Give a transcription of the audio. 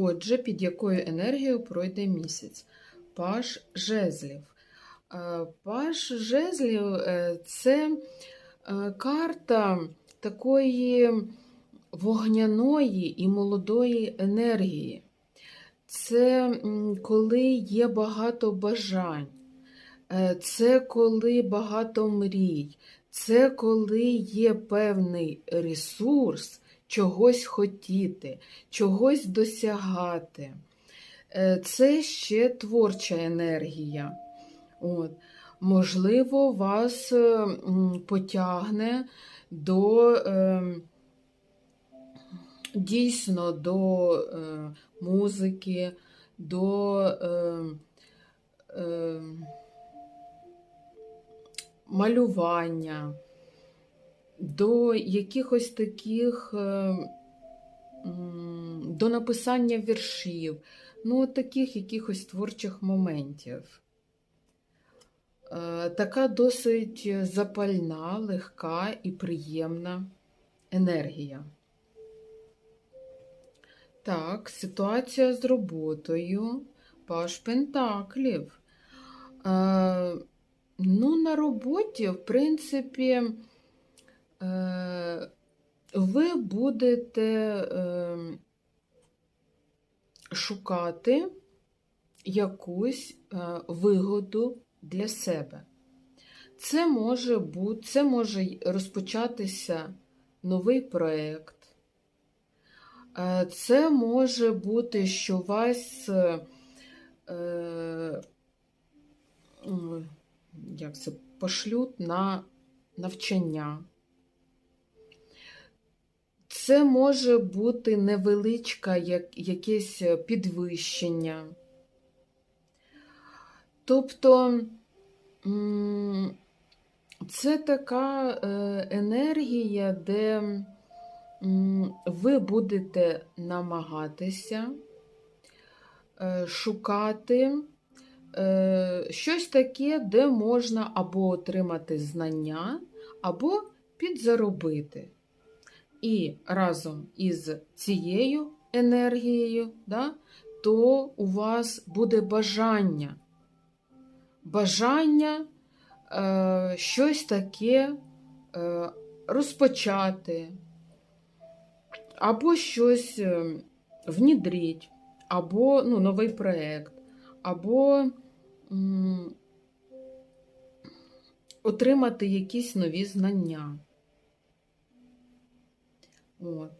Отже, під якою енергією пройде місяць? Паш жезлів. Е, Паш жезлів е, це е, карта такої вогняної і молодої енергії. Це коли є багато бажань, це коли багато мрій, це коли є певний ресурс чогось хотіти, чогось досягати. Е, Це ще творча енергія. От. Можливо, вас е, потягне до е, дійсно до музики, до малювання, до якихось таких е, до написання віршів, ну, таких якихось творчих моментів. Е, Така досить запальна, легка і приємна енергія. Так, ситуація з роботою. Паш Пентаклів. Е, ну, на роботі, в принципі, ви будете е, шукати якусь е, вигоду для себе. Це може бути, це може розпочатися новий проєкт. Е, Це може бути, що вас е, е, як це, пошлють на навчання. Це може бути невеличке як, якесь підвищення. Тобто це така е, енергія, де ви будете намагатися е, шукати е, щось таке, де можна або отримати знання, або підзаробити. І разом із цією енергією, да, то у вас буде бажання. Бажання е, щось таке е, розпочати, або щось е, внідріть, або ну, новий проєкт, або м, отримати якісь нові знання. От.